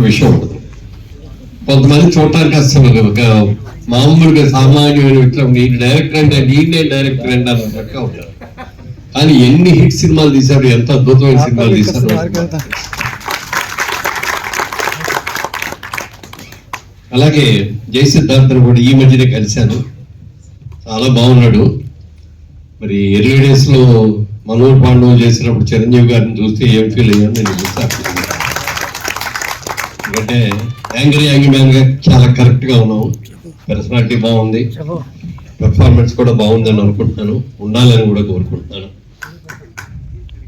విషయం ఉండదు కొంతమంది చూడటానికి అసలు ఒక మామూలుగా సామాన్యమైన వ్యక్తులు నేను డైరెక్టర్ అంటే నేనే డైరెక్టర్ అంటే అన్నట్టుగా ఉంటారు కానీ ఎన్ని హిట్ సినిమాలు తీశారు ఎంత అద్భుతమైన సినిమాలు తీశారు అలాగే జై సిద్ధార్థను కూడా ఈ మధ్యనే కలిశాను చాలా బాగున్నాడు మరి ఎర్లీ డేస్లో మనోహర్ పాండవ్ చేసినప్పుడు చిరంజీవి గారిని చూస్తే ఏం ఫీల్ అయ్యాను నేను చూస్తాను ఎందుకంటే యాంగ్రీ యాంగ్ మ్యాన్గా చాలా కరెక్ట్గా ఉన్నావు. పర్సనాలిటీ బాగుంది. పెర్ఫార్మెన్స్ కూడా బాగుందని అనుకుంటున్నాను. ఉండాలని కూడా కోరుకుంటున్నాను.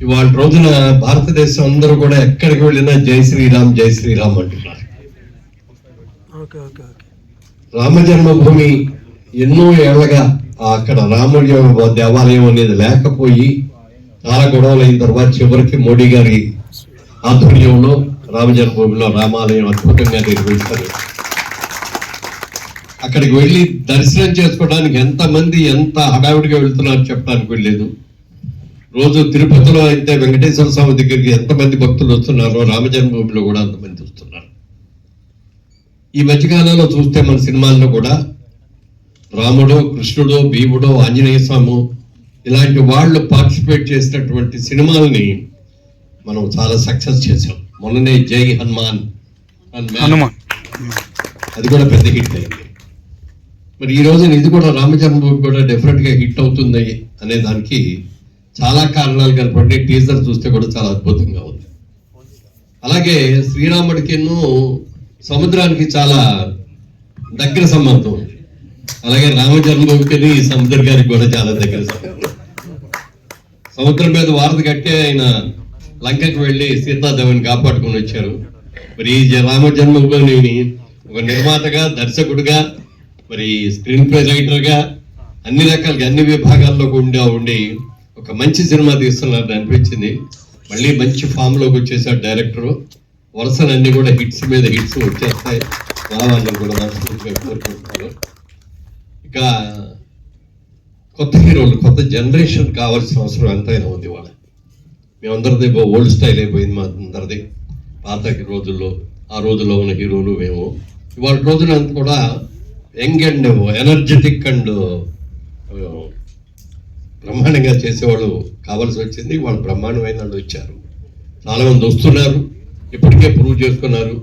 ఇవాళ రోజున భారతదేశం అందరూ కూడా ఎక్కడికి వెళ్ళినా జై శ్రీరామ్ జై శ్రీరామ్ అంటున్నారు. రామ జన్మభూమి ఎన్నో ఏళ్ళగా అక్కడ రాముడి దేవాలయం అనేది లేకపోయి చాలా గొడవలు అయిన తర్వాత చివరికి మోడీ గారి ఆధ్వర్యంలో రామజన్మభూమిలో రామాలయం అద్భుతంగా నిర్వహిస్తారు అక్కడికి వెళ్ళి దర్శనం చేసుకోవడానికి ఎంతమంది ఎంత హడావిడిగా వెళ్తున్నారో చెప్పడానికి వెళ్ళలేదు రోజు తిరుపతిలో అయితే వెంకటేశ్వర స్వామి దగ్గరికి ఎంతమంది భక్తులు వస్తున్నారో రామజన్మభూమిలో కూడా అంతమంది వస్తున్నారు. ఈ మధ్యకాలంలో చూస్తే మన సినిమాల్లో కూడా రాముడు కృష్ణుడు భీముడు ఆంజనేయ స్వామి ఇలాంటి వాళ్ళు పార్టిసిపేట్ చేసినటువంటి సినిమాల్ని మనం చాలా సక్సెస్ చేసాం మొన్ననే జై హనుమాన్. హనుమాన్. అది కూడా పెద్ద హిట్ అయింది. మరి ఈ రోజున ఇది కూడా రామజన్మభూమి కూడా డెఫినెట్గా హిట్ అవుతుంది అనే దానికి చాలా కారణాలు కనపడి టీజర్ చూస్తే కూడా చాలా అద్భుతంగా ఉంది. అలాగే శ్రీరాముడికి సముద్రానికి చాలా దగ్గర సంబంధం ఉంది. అలాగే రామ జన్మభూమికి సముద్ర గారికి కూడా చాలా దగ్గర సంబంధం సముద్రం మీద వారధ కట్టి ఆయన లంకకు వెళ్ళి సీతాదేవిని కాపాడుకొని వచ్చారు. మరి ఈ జ- రామ జన్మభూమిని ఒక నిర్మాతగా దర్శకుడిగా మరి స్క్రీన్ ప్లే రైటర్గా అన్ని రకాలుగా అన్ని విభాగాల్లో ఉండే ఉండి ఒక మంచి సినిమా తీస్తున్నారు అనిపించింది. మళ్ళీ మంచి ఫామ్లోకి వచ్చేసాడు డైరెక్టరు. వరుసలన్నీ కూడా హిట్స్ మీద హిట్స్ వచ్చేస్తాయి. రావాలని కూడా మనస్ఫూర్తిగా కోరుకుంటున్నాను. ఇక కొత్త హీరోలు కొత్త జనరేషన్ కావాల్సిన అవసరం ఎంతైనా ఉంది వాళ్ళ మేమందరిది ఓల్డ్ స్టైల్ అయిపోయింది మా అందరిది. పాత రోజుల్లో ఆ రోజుల్లో ఉన్న హీరోలు మేము. ఇవాళ రోజున కూడా యంగ్ అండ్ ఎనర్జెటిక్ అండ్ బ్రహ్మాండంగా చేసేవాళ్ళు కావాల్సి వచ్చింది. వాళ్ళు బ్రహ్మాండమైన వాళ్ళు వచ్చారు. చాలామంది వస్తున్నారు. ఇప్పటికే ప్రూవ్ చేసుకున్నారు.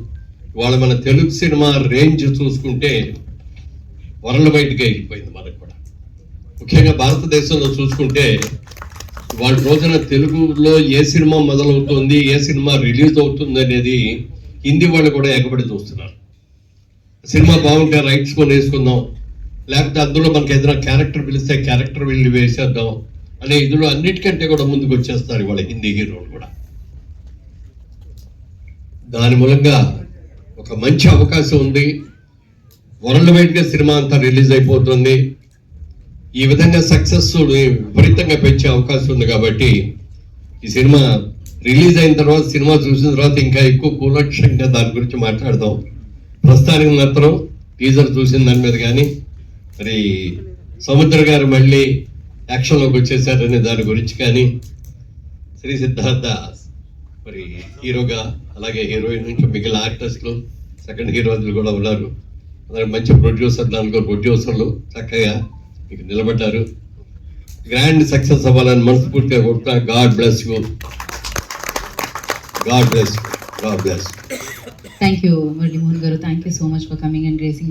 ఇవాళ మన తెలుగు సినిమా రేంజ్ చూసుకుంటే వరల్డ్ వైడ్గా వెళ్ళిపోయింది మనకు కూడా. ముఖ్యంగా భారతదేశంలో చూసుకుంటే వాళ్ళ రోజున తెలుగులో ఏ సినిమా మొదలవుతుంది ఏ సినిమా రిలీజ్ అవుతుంది అనేది హిందీ వాళ్ళు కూడా ఎగబడి చూస్తున్నారు. సినిమా బాగుంటే రైట్స్ కొని వేసుకుందాం లేకపోతే అందులో మనకి ఏదైనా క్యారెక్టర్ పిలిస్తే క్యారెక్టర్ వెళ్ళి వేసేద్దాం అనే ఇందులో అన్నిటికంటే కూడా ముందుకు వచ్చేస్తారు వాళ్ళ హిందీ హీరోలు కూడా. దాని మూలంగా ఒక మంచి అవకాశం ఉంది. వరల్డ్ వైడ్గా సినిమా అంతా రిలీజ్ అయిపోతుంది. ఈ విధంగా సక్సెస్ విపరీతంగా పెంచే అవకాశం ఉంది కాబట్టి ఈ సినిమా రిలీజ్ అయిన తర్వాత సినిమా చూసిన తర్వాత ఇంకా ఎక్కువ కూలక్షంగా దాని గురించి మాట్లాడదాం. ప్రస్తుతానికి మాత్రం టీజర్ చూసిన దాని మీద కానీ మరి సముద్ర గారు మళ్ళీ యాక్షన్లోకి వచ్చేసారనే దాని గురించి కానీ శ్రీ సిద్ధార్థ మరి హీరోగా అలాగే హీరోయిన్ నుంచి మిగిలిన ఆర్టిస్టులు సెకండ్ హీరోయిన్లు కూడా ఉన్నారు. అలాగే మంచి ప్రొడ్యూసర్ నలుగురు ప్రొడ్యూసర్లు చక్కగా ఇక్కడ నిలబడ్డారు. గ్రాండ్ సక్సెస్ అవ్వాలని మనస్ఫూర్తిగా కొడుతున్నా god bless you god bless god bless thank you Muralimohan garu. Thank you so much for coming and racing